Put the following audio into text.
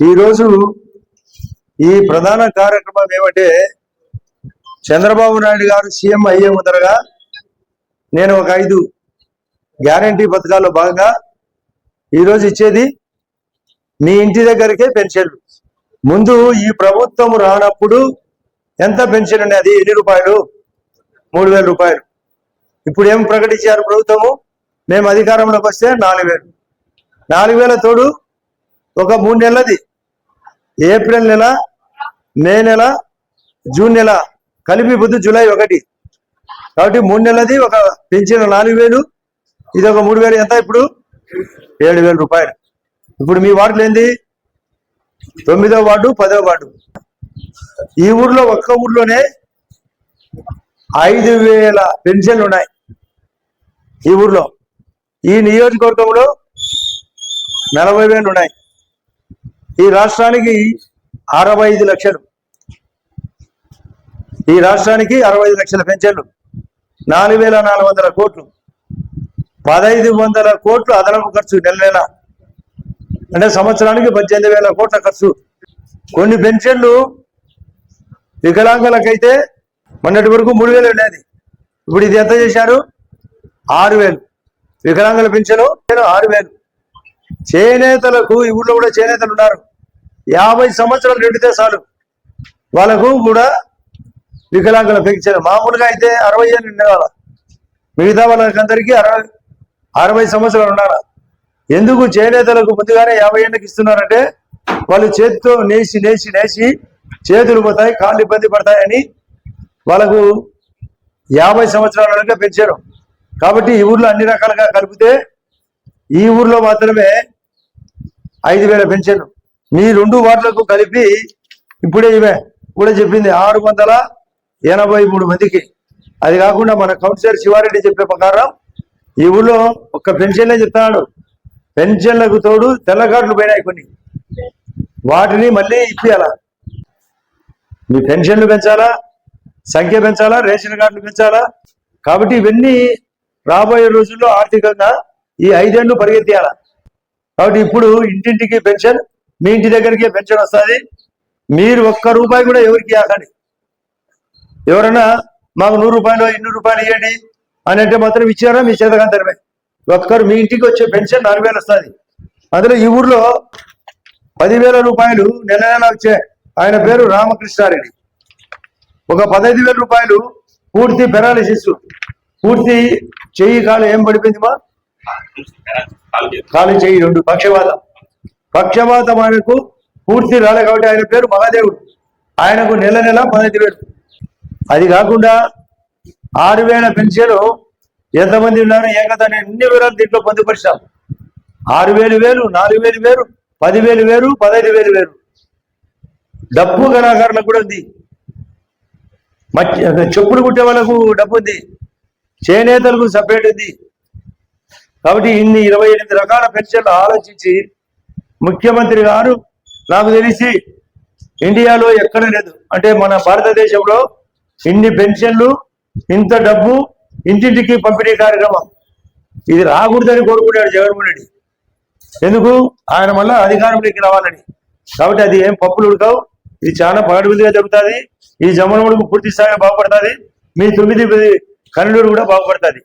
ఈరోజు ఈ ప్రధాన కార్యక్రమం ఏమంటే చంద్రబాబు నాయుడు గారు సీఎం అయ్యే ముందరగా నేను ఒక ఐదు గ్యారంటీ పథకాల్లో భాగంగా ఈరోజు ఇచ్చేది మీ ఇంటి దగ్గరికే పెన్షన్లు ముందు ఈ ప్రభుత్వం రానప్పుడు ఎంత పెన్షన్ అనేది ఎన్ని రూపాయలు? మూడు వేల రూపాయలు. ఇప్పుడు ఏం ప్రకటించారు ప్రభుత్వము? మేము అధికారంలోకి వస్తే నాలుగు వేలు. నాలుగు వేల తోడు ఒక మూడు నెలలది. ఏప్రిల్ నెల మే నెల జూన్ నెల కలిపి పొద్దు జూలై ఒకటి. కాబట్టి మూడు నెలలది ఒక పెంచిన నాలుగు వేలు ఇది ఒక మూడు వేలు ఎంత ఇప్పుడు? ఏడు వేల రూపాయలు. ఇప్పుడు మీ వార్డులు ఏంది? తొమ్మిదో వార్డు పదో వార్డు. ఈ ఊర్లో ఒక్క ఊర్లోనే ఐదు వేల పెన్షన్లు ఉన్నాయి ఈ ఊర్లో. ఈ నియోజకవర్గంలో నలభై వేలు ఉన్నాయి. ఈ రాష్ట్రానికి అరవై ఐదు లక్షలు. ఈ రాష్ట్రానికి అరవై ఐదు లక్షల పెన్షన్లు. నాలుగు వేల నాలుగు వందల కోట్లు. పదహైదు వందల కోట్లు అదనపు ఖర్చు నెల నెల. అంటే సంవత్సరానికి పద్దెనిమిది వేల కోట్ల ఖర్చు. కొన్ని పెన్షన్లు వికలాంగులకైతే మొన్నటి వరకు మూడు వేలు ఉండేది. ఇప్పుడు ఇది ఎంత చేశారు? ఆరు వేలు. వికలాంగుల పెన్షన్ ఆరు వేలు. చేనేతలకు ఈ ఊళ్ళో కూడా చేనేతలు ఉన్నారు. యాభై సంవత్సరాలు నిండితే చాలు వాళ్ళకు కూడా వికలాంగుల పెంచారు మామూలుగా అయితే అరవై ఏళ్ళు ఉండేవాళ్ళ మిగతా వాళ్ళకందరికీ అరవై అరవై సంవత్సరాలు ఉండాలి? ఎందుకు చేనేతలకు ముందుగానే యాభై ఏళ్ళకి ఇస్తున్నారంటే వాళ్ళు చేతితో నేసి నేసి నేసి చేతులు పోతాయి కాళ్ళు ఇబ్బంది పడతాయని వాళ్ళకు యాభై సంవత్సరాలకే పెంచారు కాబట్టి ఈ ఊర్లో అన్ని రకాలుగా కలిపితే ఈ ఊర్లో మాత్రమే ఐదు వేల పెన్షన్. మీ రెండు వార్డులకు కలిపి ఇప్పుడే ఇవే. కూడా చెప్పింది ఆరు వందల ఎనభై మూడు మందికి. అది కాకుండా మన కౌన్సిలర్ శివారెడ్డి చెప్పే ప్రకారం ఈ ఊళ్ళో ఒక్క పెన్షన్లే చెప్తున్నాడు. పెన్షన్లకు తోడు తెల్ల కార్డులు పోయినాయి కొన్ని. వాటిని మళ్ళీ ఇప్పియాల? మీ పెన్షన్లు పెంచాలా? సంఖ్య పెంచాలా? రేషన్ కార్డులు పెంచాలా? కాబట్టి ఇవన్నీ రాబోయే రోజుల్లో ఆర్థికంగా ఈ ఐదేళ్ళు పరిగెత్తియాలా? కాబట్టి ఇప్పుడు ఇంటింటికి పెన్షన్ మీ ఇంటి దగ్గరికి పెన్షన్ వస్తుంది. మీరు ఒక్క రూపాయి కూడా ఎవరికి ఆకండి ఎవరైనా మాకు నూరు రూపాయలు ఇన్నూరు రూపాయలు ఇవ్వండి అని అంటే మాత్రం ఇచ్చారా? మీ చేతకంతరమే ఒక్కరు మీ ఇంటికి వచ్చే పెన్షన్ నాలుగు వేలు వస్తుంది. అందులో ఈ ఊర్లో పదివేల రూపాయలు నెల నెల వచ్చే ఆయన పేరు రామకృష్ణారెడ్డి. ఒక పదహైదు వేల రూపాయలు పూర్తి పెరాలిసిస్ పూర్తి చెయ్యి కాలు ఏం పడిపోయింది మా? కాలు చేయి రెండు. పక్షవాతం. పక్షవాతం ఆయనకు పూర్తి రాలే కాబట్టి ఆయన పేరు మహాదేవుడు. ఆయనకు నెల నెల పదహైదు వేలు. అది కాకుండా ఆరు వేల పెన్షన్ ఎంతమంది ఉన్నారు ఏకదాన్ని అన్ని వివరాలు దీంట్లో పొందుపరిచాం. ఆరు వేలు వేలు నాలుగు వేలు వేలు పదివేలు వేలు పదహైదు వేలు వేరు. డబ్బు కళాకారులకు కూడా ఉంది. మట్టి చెప్పులు కుట్టే వాళ్ళకు డబ్బు ఉంది. చేనేతలకు సపరేట్ ఉంది. కాబట్టి ఇన్ని ఇరవై ఎనిమిది రకాల పెన్షన్లు ఆలోచించి ముఖ్యమంత్రి గారు నాకు తెలిసి ఇండియాలో ఎక్కడ లేదు. అంటే మన భారతదేశంలో ఇన్ని పెన్షన్లు ఇంత డబ్బు ఇంటింటికి పంపిణీ కార్యక్రమం. ఇది రాకూడదని కోరుకున్నాడు జగన్మోహన్ రెడ్డి. ఎందుకు? ఆయన మళ్ళా అధికారంలోకి రావాలని. కాబట్టి అది ఏం పప్పులు ఉడకవు. ఇది చాలా పగడబిందిగా జరుగుతుంది. ఈ జమ్మనముడుకు పూర్తి స్థాయిగా బాగుపడుతుంది. మీ తొమ్మిది కన్నుడు కూడా బాగుపడుతుంది.